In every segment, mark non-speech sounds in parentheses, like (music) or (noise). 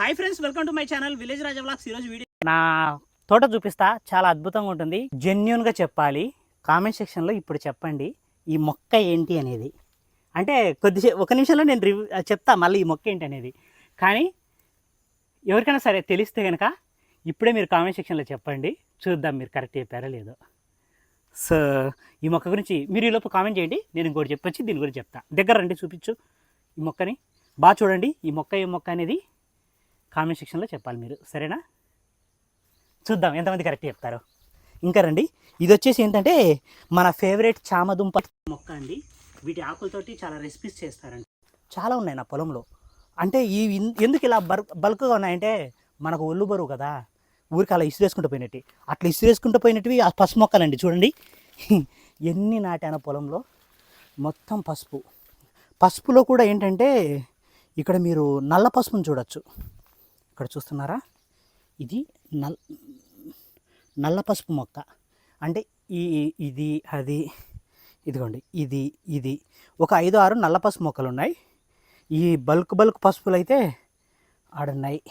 Hi friends welcome to my channel village Raja blogs ఈరోజు video నా తోట చూపిస్తా. చాలా అద్భుతంగా ఉంటుంది. జెన్యున్గా చెప్పాలి. కామెంట్ సెక్షన్లో ఇప్పుడు చెప్పండి. ఈ మొక్క ఏంటి అనేది. అంటే కొద్దిసేపు ఒక నిమిషంలో నేను రివ్యూ చెప్తా. మళ్ళీ ఈ మొక్క ఏంటి అనేది. కానీ ఎవరికైనా సరే తెలిస్తే కనుక ఇప్పుడే మీరు కామెంట్ సెక్షన్లో చెప్పండి. చూద్దాం మీరు కరెక్ట్ చెప్పారో లేదో. సో ఈ మొక్క గురించి మీరు ఈ లోపు కామెంట్ చేయండి. నేను ఇంకోటి చెప్పొచ్చి దీని గురించి చెప్తా. దగ్గర రండి చూపించు ఈ మొక్కని. బాగా చూడండి. ఈ మొక్క ఏ మొక్క అనేది? కామెంట్ సెక్షన్లో చెప్పాలి మీరు. సరేనా? చూద్దాం ఎంతమంది కరెక్ట్ చెప్తారు. ఇంకా రండి. ఇది వచ్చేసి ఏంటంటే మన ఫేవరెట్ చామదుంప మొక్క అండి. వీటి ఆకులతోటి చాలా రెసిపీస్ చేస్తారండి చాలా ఉన్నాయి నా పొలంలో. అంటే ఈ ఎందుకు ఇలా బర్ బల్క్గా ఉన్నాయంటే మనకు ఒళ్ళు బరువు కదా. ఊరికి అలా ఇసురేసుకుంటూ పోయినట్టు. అట్లా ఇసిరేసుకుంటూ పోయినట్టువి ఆ పసుపు మొక్కలండి చూడండి. (laughs) ఎన్ని నాటాను పొలంలో మొత్తం పసుపు. పసుపులో కూడా ఏంటంటే ఇక్కడ మీరు నల్ల పసుపుని చూడొచ్చు. ఇక్కడ చూస్తున్నారా? ఇది నల్ నల్ల పసుపు మొక్క. అంటే ఈ ఇది అది ఇదిగోండి ఇది ఇది. ఒక ఐదు ఆరు నల్ల పసుపు మొక్కలు ఉన్నాయి ఈ బల్క్ బల్క్ పసుపులు అయితే ఆడున్నాయి.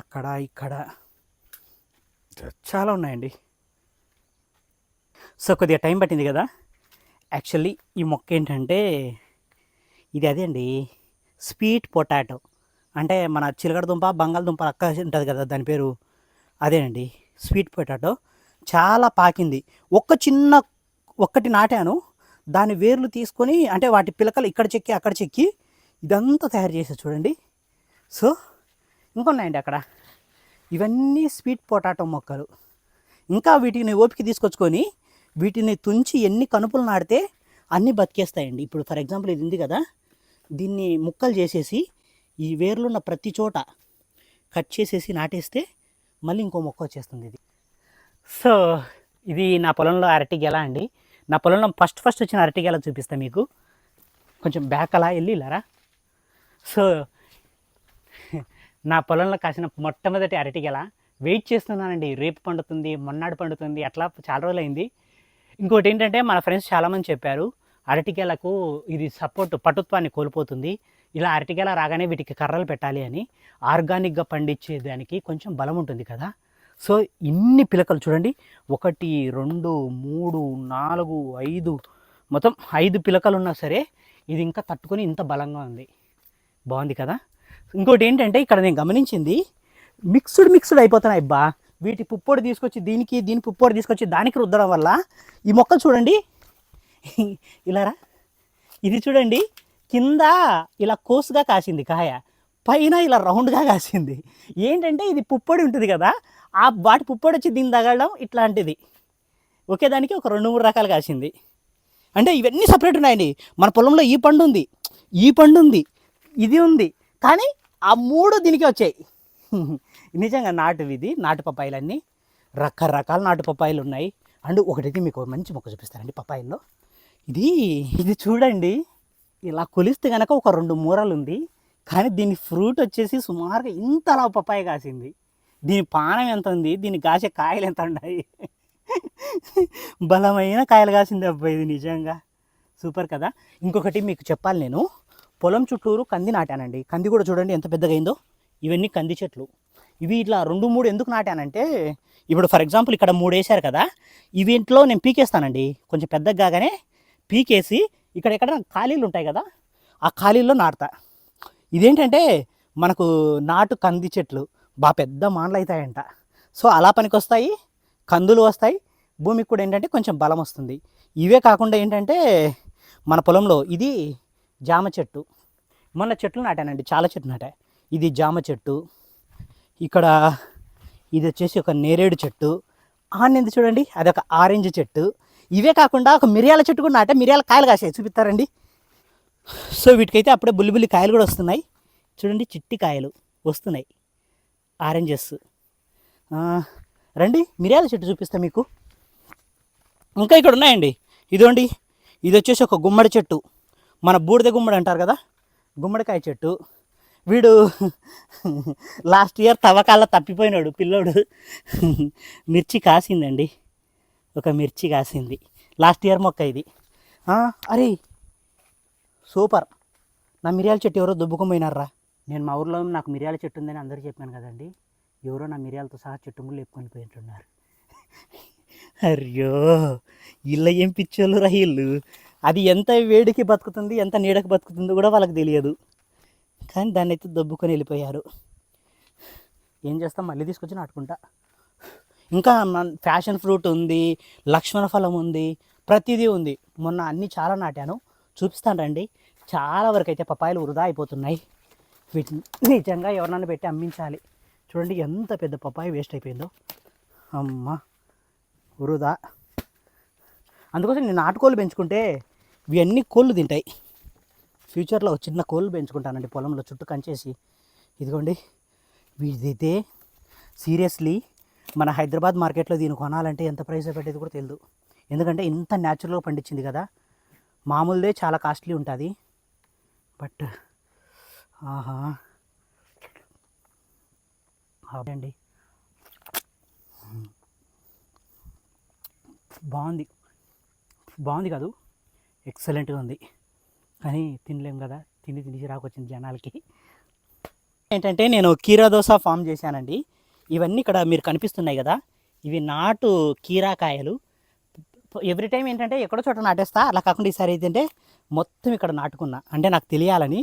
అక్కడ ఇక్కడ. చాలా ఉన్నాయండి. సో కొద్దిగా టైం పట్టింది కదా. యాక్చువల్లీ ఈ మొక్క ఏంటంటే ఇది అదే అండి స్వీట్ పొటాటో. అంటే మన చిలకడదుంప బంగాళదుంప అక్క ఉంటుంది కదా దాని పేరు. అదేనండి. స్వీట్ పొటాటో చాలా పాకింది. ఒక్క చిన్న ఒక్కటి నాటాను. దాని వేర్లు తీసుకొని అంటే వాటి పిలకలు ఇక్కడ చెక్కి అక్కడ చెక్కి ఇదంతా తయారు చేసా చూడండి. సో ఇంకొన్నాయండి అక్కడ. ఇవన్నీ స్వీట్ పొటాటో మొక్కలు. ఇంకా వీటిని ఓపిక తీసుకొచ్చుకొని వీటిని తుంచి ఎన్ని కనుపులు నాటితే అన్నీ బతికేస్తాయండి. ఇప్పుడు ఫర్ ఎగ్జాంపుల్ ఇది ఉంది కదా. దీన్ని ముక్కలు చేసేసి ఈ వేర్లున్న ప్రతి చోట కట్ చేసేసి నాటేస్తే మళ్ళీ ఇంకో మొక్క వచ్చేస్తుంది ఇది. సో ఇది నా పొలంలో అరటి గెల అండి. నా పొలంలో ఫస్ట్ ఫస్ట్ వచ్చిన అరటి గెల మీకు. కొంచెం బ్యాక్ అలా వెళ్ళి ఇలారా? సో నా పొలంలో కాసిన మొట్టమొదటి అరటి గెల వెయిట్ చేస్తున్నానండి. రేపు పండుతుంది మొన్నాడు పండుతుంది అట్లా చాలా రోజులు అయింది ఇంకోటి ఏంటంటే మన ఫ్రెండ్స్ చాలామంది చెప్పారు అరటికేలకు ఇది సపోర్ట్ పటుత్వాన్ని కోల్పోతుంది. ఇలా అరటికేల రాగానే వీటికి కర్రలు పెట్టాలి అని ఆర్గానిక్గా పండించే దానికి కొంచెం బలం ఉంటుంది కదా. సో ఇన్ని పిలకలు చూడండి. ఒకటి రెండు మూడు నాలుగు ఐదు మొత్తం ఐదు పిలకలు ఉన్నా సరే ఇది ఇంకా తట్టుకొని ఇంత బలంగా ఉంది. బాగుంది కదా? ఇంకోటి ఏంటంటే ఇక్కడ నేను గమనించింది మిక్స్డ్ మిక్స్డ్ అయిపోతున్నాయి. బా వీటి పుప్పొడి తీసుకొచ్చి దీనికి దీని పుప్పొడి తీసుకొచ్చి దానికి రుద్దడం వల్ల ఈ మొక్కలు చూడండి. (laughs) ఇలారా ఇది చూడండి కింద ఇలా కోసుగా కాసింది కాయ పైన ఇలా రౌండ్గా కాసింది. ఏంటంటే ఇది పుప్పొడి ఉంటుంది కదా ఆ వాటి పుప్పొడి వచ్చి దీన్ని తగలడం ఇట్లాంటిది. ఒకే దానికి ఒక రెండు మూడు రకాలు కాసింది. అంటే ఇవన్నీ సపరేట్ ఉన్నాయండి. మన పొలంలో ఈ పండు ఉంది ఈ పండు ఉంది ఇది ఉంది. కానీ ఆ మూడు దీనికి వచ్చాయి. నిజంగా నాటువి ఇది నాటు పప్పాయిలన్నీ రకరకాల నాటు పప్పాయిలు ఉన్నాయి. అండ్ ఒకటైతే మీకు మంచి మొక్క చూపిస్తారండి పప్పాయిల్లో. ఇది ఇది చూడండి. ఇలా కొలిస్తే కనుక ఒక రెండు మూరలు ఉంది కానీ దీని ఫ్రూట్ వచ్చేసి సుమారుగా ఇంతలా పప్పాయి కాసింది. దీని పానం ఎంత ఉంది దీని కాసే కాయలు ఎంత ఉన్నాయి బలమైన కాయలు కాసింది అబ్బాయి ఇది నిజంగా. సూపర్ కదా? ఇంకొకటి మీకు చెప్పాలి నేను. పొలం చుట్టూరు కంది నాటానండి. కంది కూడా చూడండి ఎంత పెద్దగా అయిందో ఇవన్నీ కంది చెట్లు. ఇవి ఇట్లా రెండు మూడు ఎందుకు నాటానంటే ఇప్పుడు ఫర్ ఎగ్జాంపుల్ ఇక్కడ మూడు వేశారు కదా ఇవింట్లో నేను పీకేస్తానండి. కొంచెం పెద్దగా కాగానే పీకేసి ఇక్కడ ఎక్కడ ఖాళీలు ఉంటాయి కదా ఆ ఖాళీల్లో నాటుతా. ఇదేంటంటే మనకు నాటు కంది చెట్లు బాగా పెద్ద మానలు అవుతాయంట సో అలా పనికి వస్తాయి కందులు వస్తాయి భూమికి కూడా ఏంటంటే కొంచెం బలం వస్తుంది. ఇవే కాకుండా ఏంటంటే మన పొలంలో ఇది జామ చెట్టు. మొన్న చెట్లు నాటానండి చాలా చెట్లు నాటా. ఇది జామ చెట్టు. ఇక్కడ ఇది వచ్చేసి ఒక నేరేడు చెట్టు. ఆనింది చూడండి అది ఒక ఆరెంజ్ చెట్టు. ఇవే కాకుండా ఒక మిరియాల చెట్టు కూడా నాటే మిరియాల కాయలు కాసాయి. చూపిస్తారండి. సో వీటికైతే అప్పుడే బుల్లి బుల్లి కాయలు కూడా వస్తున్నాయి. చూడండి చిట్టి కాయలు వస్తున్నాయి. ఆరెంజెస్ రండి మిరియాల చెట్టు చూపిస్తా మీకు. ఇంకా ఇక్కడ ఉన్నాయండి. ఇదోండి ఇది వచ్చేసి ఒక గుమ్మడి చెట్టు. మన బూడిద గుమ్మడి అంటారు కదా? గుమ్మడికాయ చెట్టు. వీడు (laughs) లాస్ట్ ఇయర్ తవ్వకాల తప్పిపోయినాడు పిల్లోడు. (laughs) మిర్చి కాసిందండి. ఒక మిర్చి కాసింది. లాస్ట్ ఇయర్ మొక్క ఇది. అరే సూపర్. నా మిరియాల చెట్టు ఎవరో దుబ్బుకొని నేను మా ఊర్లో నాకు మిరియాల చెట్టు ఉందని అందరూ చెప్పాను కదండి. ఎవరో నా మిరియాలతో సహా చెట్టు ముళ్ళు ఎప్పుకొని పోయింటున్నారు అయ్యో ఇళ్ళ ఏం పిచ్చోళ్ళు రా ఇల్లు అది ఎంత వేడికి బతుకుతుంది ఎంత నీడకి బతుకుతుందో కూడా వాళ్ళకి తెలియదు. కానీ దాన్ని అయితే దొబ్బుకొని వెళ్ళిపోయారు. ఏం చేస్తాం మళ్ళీ తీసుకొచ్చి నాటుకుంటా. ఇంకా ఫ్యాషన్ ఫ్రూట్ ఉంది లక్ష్మణ ఫలం ఉంది ప్రతిదీ ఉంది. మొన్న అన్నీ చాలా నాటాను. చూపిస్తాను రండి. చాలా వరకు అయితే పపాయలు వృధా అయిపోతున్నాయి. వీటిని నిజంగా ఎవరినైనా పెట్టి అమ్మించాలి. చూడండి ఎంత పెద్ద పప్పాయి వేస్ట్ అయిపోయిందో. అమ్మ వృధా. అందుకోసం నేను నాటుకోళ్ళు పెంచుకుంటే ఇవన్నీ కోళ్ళు తింటాయి. ఫ్యూచర్లో చిన్న కోళ్ళు పెంచుకుంటానండి పొలంలో చుట్టూ కంచేసి ఇదిగోండి వీటిదైతే సీరియస్లీ మన హైదరాబాద్ మార్కెట్లో దీన్ని కొనాలంటే ఎంత ప్రైస్ పెట్టేది కూడా తెలియదు ఎందుకంటే ఇంత న్యాచురల్గా పండించింది కదా. మామూలుదే చాలా కాస్ట్లీ ఉంటుంది. బట్ ఆహా. అండి బాగుంది. బాగుంది కాదు. ఎక్సలెంట్గా ఉంది. కానీ తినలేం కదా. తిని తిని రాకొచ్చింది జనాలకి. ఏంటంటే నేను కీరా దోశ ఫామ్ చేశానండి. ఇవన్నీ ఇక్కడ మీరు కనిపిస్తున్నాయి కదా. ఇవి నాటు కీరాకాయలు. ఎవ్రీ టైం ఏంటంటే ఎక్కడో చోట నాటేస్తా. అలా కాకుండా ఈసారి ఏంటంటే మొత్తం ఇక్కడ నాటుకున్నా. అంటే నాకు తెలియాలని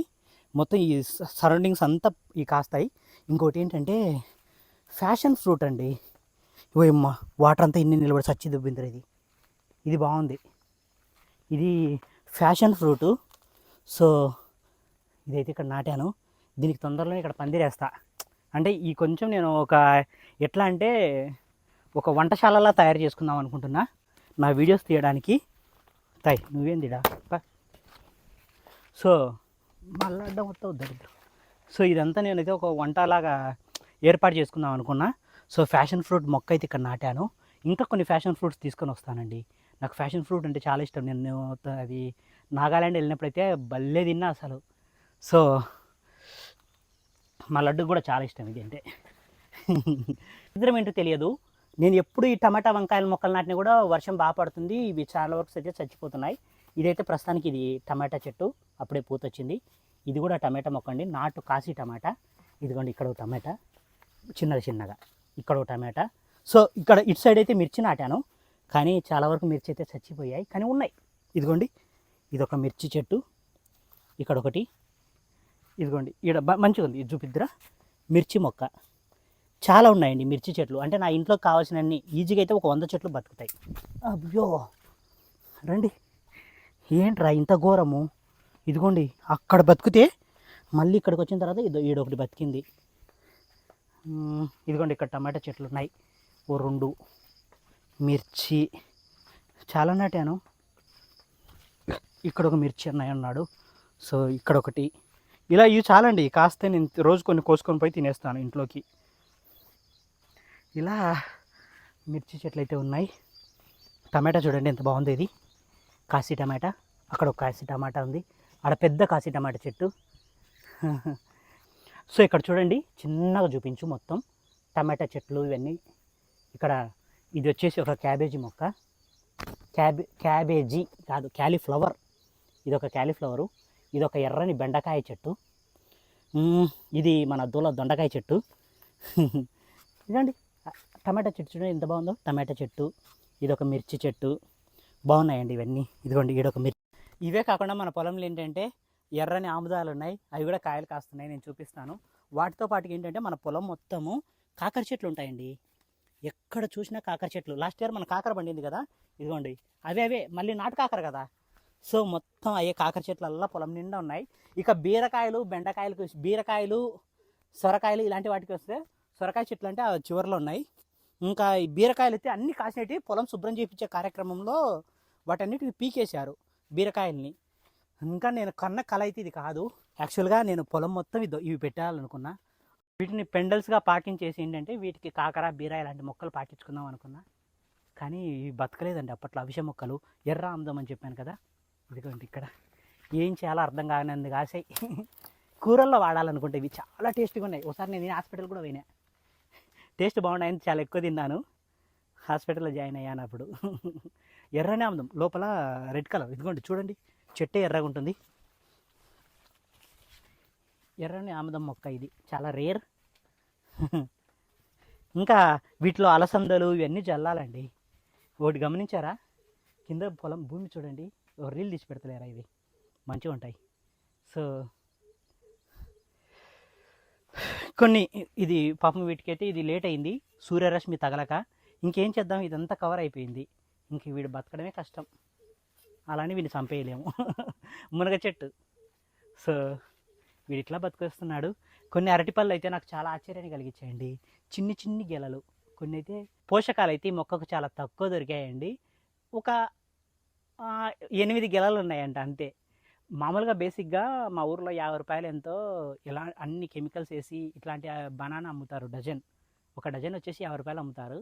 మొత్తం ఈ సరౌండింగ్స్ అంతా ఈ కాస్తాయి. ఇంకోటి ఏంటంటే ఫ్యాషన్ ఫ్రూట్ అండి. ఓయమ్మ వాటర్ అంతా ఇన్ని నిలబడి సచ్చి దుబ్బిందరు ఇది. ఇది బాగుంది. ఇది ఫ్యాషన్ ఫ్రూటు సో ఇదైతే ఇక్కడ నాటాను. దీనికి తొందరలోనే ఇక్కడ పందిరేస్తా. అంటే ఈ కొంచెం నేను ఒక ఎట్లా అంటే ఒక వంటశాలలా తయారు చేసుకుందాం అనుకుంటున్నా. నా వీడియోస్ తీయడానికి. తై నువ్వేం తీడా సో మళ్ళీ అడ్డం వస్తావు దరిద్రం. సో ఇదంతా నేనైతే ఒక వంటలాగా ఏర్పాటు చేసుకుందాం అనుకున్నా. సో ఫ్యాషన్ ఫ్రూట్ మొక్క అయితే ఇక్కడ నాటాను. ఇంకా కొన్ని ఫ్యాషన్ ఫ్రూట్స్ తీసుకొని వస్తానండి. నాకు ఫ్యాషన్ ఫ్రూట్ అంటే చాలా ఇష్టం. నేను అది నాగాలాండ్ వెళ్ళినప్పుడైతే భలే తిన్నా అసలు. సో మా లడ్డు కూడా చాలా ఇష్టం ఇది అంటే. ఇద్దరం ఏంటో తెలియదు. నేను ఎప్పుడు ఈ టమాటా వంకాయల మొక్కలు నాటిన కూడా వర్షం బాగా పడుతుంది. ఇవి చాలా వరకు అయితే చచ్చిపోతున్నాయి. ఇదైతే ప్రస్తుతానికి ఇది టమాటా చెట్టు. అప్పుడే పూత వచ్చింది. ఇది కూడా టమాటా మొక్క అండి. నాటు కాశీ టమాటా. ఇదిగోండి ఇక్కడ ఒక టమాటా. చిన్నది చిన్నగా. ఇక్కడ ఒక టమాటా. సో ఇక్కడ ఇటు సైడ్ అయితే మిర్చి నాటాను. కానీ చాలా వరకు మిర్చి అయితే చచ్చిపోయాయి. కానీ ఉన్నాయి. ఇదిగోండి ఇది ఒక మిర్చి చెట్టు. ఇక్కడ ఒకటి. ఇదిగోండి ఇక్కడ మంచిగా ఉంది ఇది చూపిద్దురా. మిర్చి మొక్క. చాలా ఉన్నాయండి మిర్చి చెట్లు. అంటే నా ఇంట్లో కావాల్సినన్ని ఈజీగా అయితే ఒక వంద చెట్లు బతుకుతాయి. అయ్యో రండి. ఏంట్రా ఇంత ఘోరము? ఇదిగోండి అక్కడ బతికితే మళ్ళీ ఇక్కడికి వచ్చిన తర్వాత ఇదో ఈడొకటి బతికింది. ఇదిగోండి ఇక్కడ టమాటా చెట్లు ఉన్నాయి. ఓ రెండు. మిర్చి. చాలా నాటాను. ఇక్కడ ఒక మిర్చి అన్నయ్య ఉన్నాడు. సో ఇక్కడ ఒకటి. ఇలా ఇవి చాలండి. కాస్తే నేను రోజు కొన్ని కోసుకొని పోయి తినేస్తాను ఇంట్లోకి. ఇలా మిర్చి చెట్లు అయితే ఉన్నాయి. టమాటా చూడండి ఎంత బాగుంది ఇది. కాశీ టమాటా. అక్కడ ఒక కాశీ టమాటా ఉంది. ఆడ పెద్ద కాశీ టమాటా చెట్టు. (laughs) సో ఇక్కడ చూడండి. చిన్నగా చూపించు మొత్తం. టమాటా చెట్లు ఇవన్నీ. ఇక్కడ ఇది వచ్చేసి ఒక క్యాబేజీ మొక్క. క్యాబే క్యాబేజీ కాదు క్యాలీఫ్లవర్. ఇది ఒక క్యాలీఫ్లవరు. ఇది ఒక ఎర్రని బెండకాయ చెట్టు. ఇది మన దూల దొండకాయ చెట్టు. ఇదండి. టమాటా చెట్టు చూడండి ఎంత బాగుందో. టమాటా చెట్టు ఇది ఒక మిర్చి చెట్టు. బాగున్నాయండి ఇవన్నీ. ఇదిగోండి ఈడొక మిర్చి. ఇవే కాకుండా మన పొలంలో ఏంటంటే ఎర్రని ఆముదాలు ఉన్నాయి. అవి కూడా కాయలు కాస్తున్నాయి నేను చూపిస్తాను. వాటితో పాటు ఏంటంటే మన పొలం మొత్తము కాకర చెట్లు ఉంటాయండి. ఎక్కడ చూసినా కాకర చెట్లు. లాస్ట్ ఇయర్ మన కాకర పండింది కదా. ఇదిగోండి. అవే అవే. మళ్ళీ నాటు కాకర కదా. సో మొత్తం అయ్యే కాకర చెట్లల్లా పొలం నిండా ఉన్నాయి. ఇక బీరకాయలు బెండకాయలకు బీరకాయలు సొరకాయలు ఇలాంటి వాటికి వస్తే సొరకాయ చెట్లు అంటే ఆ చివరిలో ఉన్నాయి. ఇంకా ఈ బీరకాయలు అయితే అన్ని కాసినట్టు పొలం శుభ్రం చేయించే కార్యక్రమంలో వాటన్నిటిని పీకేశారు బీరకాయల్ని. ఇంకా నేను కన్న కళ అయితే ఇది కాదు. యాక్చువల్గా నేను పొలం మొత్తం ఇది ఇవి పెట్టాలనుకున్నా. వీటిని పెండల్స్గా పాటించేసి ఏంటంటే వీటికి కాకర బీర ఇలాంటి మొక్కలు పాటించుకుందాం అనుకున్నా. కానీ ఇవి బతకలేదండి అప్పట్లో అవిష మొక్కలు ఎర్ర ఆముదం అని చెప్పాను కదా. ఇదిగోండి ఇక్కడ. ఏం చేయాలో అర్థం కానందుకు ఆశ కూరల్లో వాడాలనుకుంటే ఇవి చాలా టేస్ట్గా ఉన్నాయి. ఒకసారి నేను హాస్పిటల్ కూడా పోయినా. టేస్ట్ బాగున్నాయని చాలా ఎక్కువ తిన్నాను. హాస్పిటల్లో జాయిన్ అయ్యాను అప్పుడు. ఎర్రనే ఆముదం లోపల రెడ్ కలర్. ఇదిగోండి చూడండి. చెట్టే ఎర్రగా ఉంటుంది. ఎర్రని ఆముదం మొక్క ఇది. చాలా రేర్. ఇంకా వీటిలో అలసందలు ఇవన్నీ చల్లాలండి ఒకటి గమనించారా? కింద పొలం భూమి చూడండి. రీల్ తీసి పెడతలేరా ఇవి? మంచిగా ఉంటాయి. సో కొన్ని ఇది పాపం వీటికైతే ఇది లేట్ అయింది. సూర్యరశ్మి తగలక ఇంకేం చేద్దాం? ఇదంతా కవర్ అయిపోయింది. ఇంక వీడు బతకడమే కష్టం. అలానే వీడిని చంపేయలేము. (laughs) మునగ చెట్టు. సో వీడు ఇట్లా బతికేస్తున్నాడు. కొన్ని అరటిపళ్ళు అయితే నాకు చాలా ఆశ్చర్యాన్ని కలిగించాయండి. చిన్ని చిన్ని గెలలు. కొన్ని అయితే పోషకాలు అయితే ఈ మొక్కకు చాలా తక్కువ దొరికాయండి. ఒక ఎనిమిది గెలలు ఉన్నాయంట అంతే. మామూలుగా బేసిక్గా మా ఊర్లో యాభై రూపాయలు ఎంతో ఇలా అన్ని కెమికల్స్ వేసి ఇట్లాంటి బనానా అమ్ముతారు డజన్. ఒక డజన్ వచ్చేసి యాభై రూపాయలు అమ్ముతారు.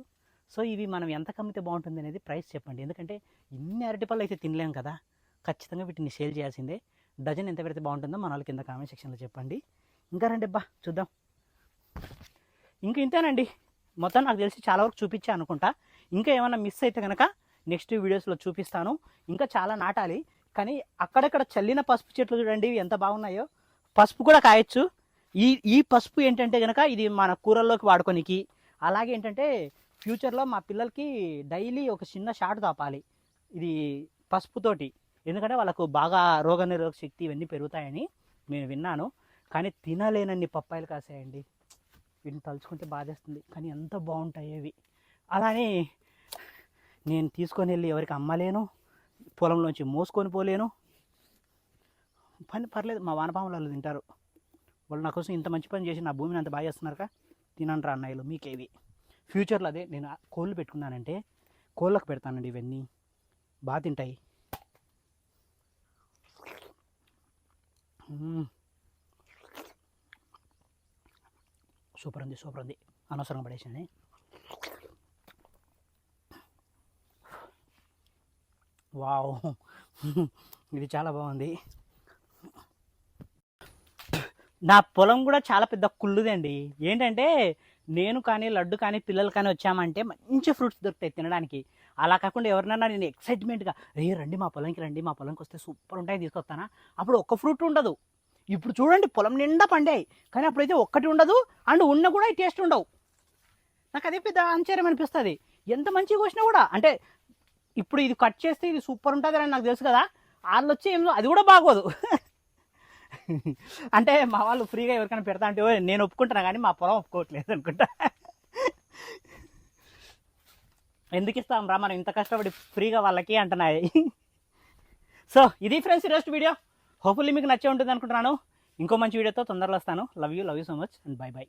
సో ఇవి మనం ఎంత కమ్మితే బాగుంటుంది అనేది ప్రైస్ చెప్పండి. ఎందుకంటే ఇన్ని అరటిపళ్ళు అయితే తినలేం కదా. ఖచ్చితంగా వీటిని సేల్ చేయాల్సిందే. డజన్ ఎంత పెడితే బాగుంటుందో మన వాళ్ళకి కింద కామెంట్ సెక్షన్లో చెప్పండి. ఇంకా రండి అబ్బా చూద్దాం. ఇంక ఇంతేనండి. మొత్తం నాకు తెలిసి చాలా వరకు చూపించా అనుకుంటా. ఇంకా ఏమైనా మిస్ అయితే కనుక నెక్స్ట్ వీడియోస్లో చూపిస్తాను. ఇంకా చాలా నాటాలి. కానీ అక్కడక్కడ చల్లిన పసుపు చెట్లు చూడండి ఇవి ఎంత బాగున్నాయో. పసుపు కూడా కాయచ్చు. ఈ ఈ పసుపు ఏంటంటే కనుక ఇది మన కూరల్లోకి వాడుకోనికి. అలాగే ఏంటంటే ఫ్యూచర్లో మా పిల్లలకి డైలీ ఒక చిన్న షాట్ తాపాలి ఇది పసుపుతోటి ఎందుకంటే వాళ్ళకు బాగా రోగనిరోధక శక్తి ఇవన్నీ పెరుగుతాయని నేను విన్నాను. కానీ తినలేనన్ని పప్పాయిలు కాసాయండి. వీటిని తలుచుకుంటే బాధేస్తుంది. కానీ ఎంత బాగుంటాయి అవి. అలానే నేను తీసుకొని వెళ్ళి ఎవరికి అమ్మలేను పొలంలోంచి మోసుకొని పోలేను. పని పర్లేదు మా వానపాములు వాళ్ళు తింటారు. వాళ్ళు నా కోసం ఇంత మంచి పని చేసి నా భూమిని అంత బాగా చేస్తున్నారుగా తినండి రా అన్నయ్యలు మీకేవి. ఫ్యూచర్లో అదే నేను కోళ్ళు పెట్టుకున్నానంటే కోళ్ళకు పెడతానండి ఇవన్నీ. బాగా తింటాయి. సూపర్ ఉంది సూపర్ ఉంది. అనవసరంగా పడేసాను. వావ్. ఇది చాలా బాగుంది. నా పొలం కూడా చాలా పెద్ద కుళ్ళుదండి. ఏంటంటే నేను కానీ లడ్డు కానీ పిల్లలు కానీ వచ్చామంటే మంచి ఫ్రూట్స్ దొరుకుతాయి తినడానికి. అలా కాకుండా ఎవరినైనా నేను ఎక్సైట్మెంట్గా రే రండి మా పొలంకి రండి మా పొలంకి వస్తే సూపర్ ఉంటాయి తీసుకొస్తానా? అప్పుడు ఒక్క ఫ్రూట్ ఉండదు. ఇప్పుడు చూడండి పొలం నిండా పండాయి. కానీ అప్పుడైతే ఒక్కటి ఉండదు అండ్ ఉన్న కూడా టేస్ట్ ఉండవు. నాకు అదే పెద్ద ఆశ్చర్యం అనిపిస్తుంది. ఎంత మంచిగా వచ్చినా కూడా అంటే ఇప్పుడు ఇది కట్ చేస్తే ఇది సూపర్ ఉంటుంది అని నాకు తెలుసు కదా వాళ్ళు వచ్చి ఏం అది కూడా బాగోదు. అంటే మా వాళ్ళు ఫ్రీగా ఎవరికైనా పెడతా అంటే "ఓ, నేను ఒప్పుకుంటున్నా కానీ మా పొలం ఒప్పుకోవట్లేదు అనుకుంటా. ఎందుకు ఇస్తాం రా మనం ఇంత కష్టపడి ఫ్రీగా వాళ్ళకి అంటున్నాయి. సో ఇది ఫ్రెండ్స్ ఈరోజు వీడియో. హోప్ఫుల్లీ మీకు నచ్చే ఉంటుంది అనుకుంటున్నాను. ఇంకో మంచి వీడియోతో తొందరలో వస్తాను. Love you love you so much and bye bye